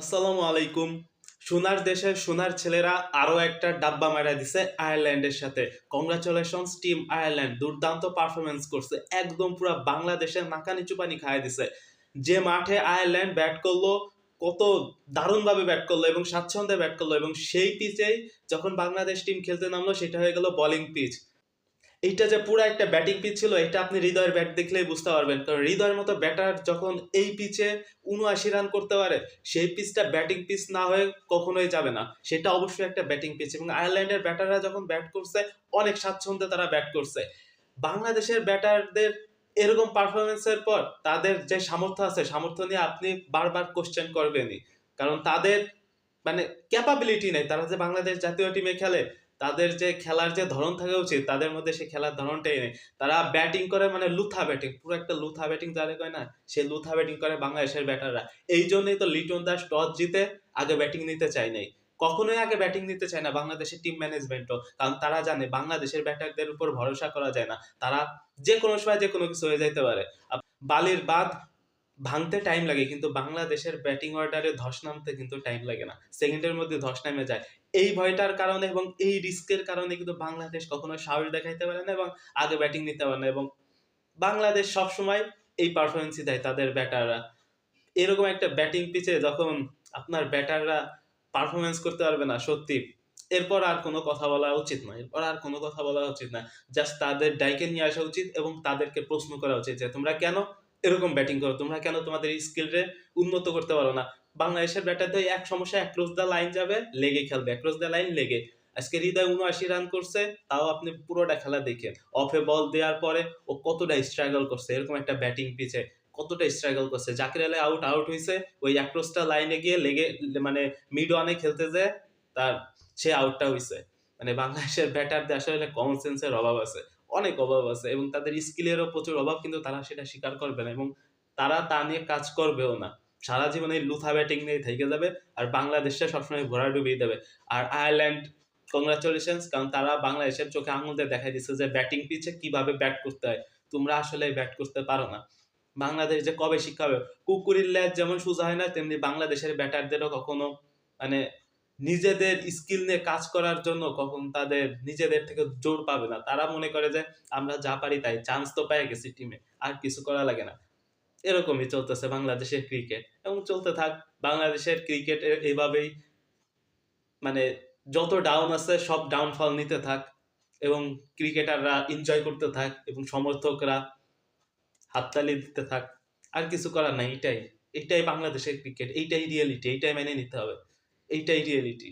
আসসালামু আলাইকুম। সোনার দেশের সোনার ছেলেরা আরও একটা ডাব্বা মারা দিছে আয়ারল্যান্ডের সাথে। কংগ্রাচুলেশনস টিম আয়ারল্যান্ড দুর্দান্ত পারফরমেন্স করছে। একদম পুরো বাংলাদেশের নাকা নিচু পানি খায় দিছে। যে মাঠে আয়ারল্যান্ড ব্যাট করল, কত দারুণভাবে ব্যাট করল এবং স্বাচ্ছন্দ্যে ব্যাট করল এবং সেই পিচেই যখন বাংলাদেশ টিম খেলতে নামলো, সেটা হয়ে গেল বোলিং পিচ এইটা যে পুরো একটা ব্যাটিং পিচ ছিল, এটা আপনি হৃদয়ের ব্যাট দেখলেই বুঝতে পারবেন। কারণ হৃদয়ের মতো ব্যাটার যখন এই পিচে উনআশি রান করতে পারে, সেই পিচটা ব্যাটিং পিচ না হয়ে কখনোই যাবে না। সেটা অবশ্যই একটা ব্যাটিং পিচ এবং আয়ারল্যান্ডের ব্যাটাররা যখন ব্যাট করছে, অনেক স্বাচ্ছন্দ্যে তারা ব্যাট করছে। বাংলাদেশের ব্যাটারদের এরকম পারফরমেন্সের পর তাদের যে সামর্থ্য আছে, সামর্থ্য নিয়ে আপনি বারবার কোশ্চেন করবেনই। কারণ তাদের মানে ক্যাপাবিলিটি নেই। তারা যে বাংলাদেশ জাতীয় টিমে খেলে তাদের যে খেলার যে ধরন থাকা উচিত, তাদের মধ্যে সেই খেলার ধরনটাই নেই। তারা ব্যাটিং করে মানে লুথা ব্যাটিং পুরো একটা লুথা ব্যাটিং যারা কয় না, সে লুথা ব্যাটিং করে বাংলাদেশের ব্যাটাররা এই জন্যই তো লিটন দাস টস জিতে আগে ব্যাটিং নিতে চায় নাই। কখনোই আগে ব্যাটিং নিতে চায় না বাংলাদেশের টিম ম্যানেজমেন্টও কারণ তারা জানে বাংলাদেশের ব্যাটারদের উপর ভরসা করা যায় না। তারা যে কোনো সময় যে কোনো কিছু হয়ে যাইতে পারে। বালির বাদ ভাঙতে টাইম লাগে, কিন্তু বাংলাদেশের ব্যাটিং অর্ডারে ধস নামতে কিন্তু টাইম লাগে না। সেকেন্ডের মধ্যে ধস নামে যায়। এই ভয়টার কারণে এবং এই রিস্কের কারণে কিন্তু বাংলাদেশ কখনো সাহস দেখাইতে পারে না এবং আগে ব্যাটিং নিতে পারে না এবং বাংলাদেশ সবসময় এই পারফরমেন্সই দেয় তাদের ব্যাটাররা এরকম একটা ব্যাটিং পিচে যখন আপনার ব্যাটাররা পারফরমেন্স করতে পারবে না, সত্যি। এরপর আর কোনো কথা বলা উচিত নয় এরপর আর কোনো কথা বলা উচিত না। জাস্ট তাদের ডাইকে নিয়ে আসা উচিত এবং তাদেরকে প্রশ্ন করা উচিত যে, তোমরা কেন এরকম ব্যাটিং করো? তোমরা কেন তোমাদের স্কিলরে উন্নত করতে পারো না? বাংলাদেশের ব্যাটারদের এক সমস্যা অ্যাক্রস দ্য লাইন যাবে, লেগে খেলবে। অ্যাক্রস দ্য লাইন লেগে। আজকে হৃদয় উনআশি রান করছে, তাও আপনি পুরোটা খেলা দেখেন অফে বল দেওয়ার পরে ও কতটা স্ট্রাগল করছে, এরকম একটা ব্যাটিং পিচে কতটা স্ট্রাগল করছে। জাকির আলী আউট আউট হয়েছে ওই অ্যাক্রসটা লাইনে গিয়ে লেগে মানে মিড ওয়ানে খেলতে যায় তার, সে আউটটা হয়েছে মানে বাংলাদেশের ব্যাটারদের আসলে কমন সেন্সের অভাব আছে, অনেক অভাব আছে এবং তাদের স্কিলেরও প্রচুর অভাব, কিন্তু তারা সেটা স্বীকার করবে না এবং তারা তা নিয়ে কাজ করবেও না। সারা জীবন এই লুথা ব্যাটিং নিয়ে থেকে যাবে আর বাংলাদেশটা সবসময় ঘোরা ডুবিয়ে দেবে। আর আয়ারল্যান্ড কংগ্রাচুলেশনস কারণ তারা বাংলাদেশের চোখে আঙুল দিয়ে দেখাই দিচ্ছে যে ব্যাটিং পিচে কীভাবে ব্যাট করতে হয়। তোমরা আসলে ব্যাট করতে পারো না। বাংলাদেশ যে কবে শিক্ষা হবে? কুকুরের ল্যাজ যেমন সোজা হয় না, তেমনি বাংলাদেশের ব্যাটারদেরও কখনো মানে নিজেদের স্কিল নিয়ে কাজ করার জন্য কখন তাদের নিজেদের থেকে জোর পাবে না। তারা মনে করে যে আমরা যা পারি তাই। চান্স তো পেয়ে গেছি টিমে আর কিছু করা লাগে না। এরকমই চলতেছে বাংলাদেশের ক্রিকেট এবং চলতে থাক, বাংলাদেশের ক্রিকেট এইভাবেই মানে যত ডাউন আছে, সব ডাউনফল নিতে থাক এবং ক্রিকেটাররা এনজয় করতে থাক এবং সমর্থকরা হাততালি দিতে থাক, আর কিছু করার নাই, এটাই। এটাই বাংলাদেশের ক্রিকেট এইটাই রিয়েলিটি এইটাই মেনে নিতে হবে, এইটাই রিয়েলিটি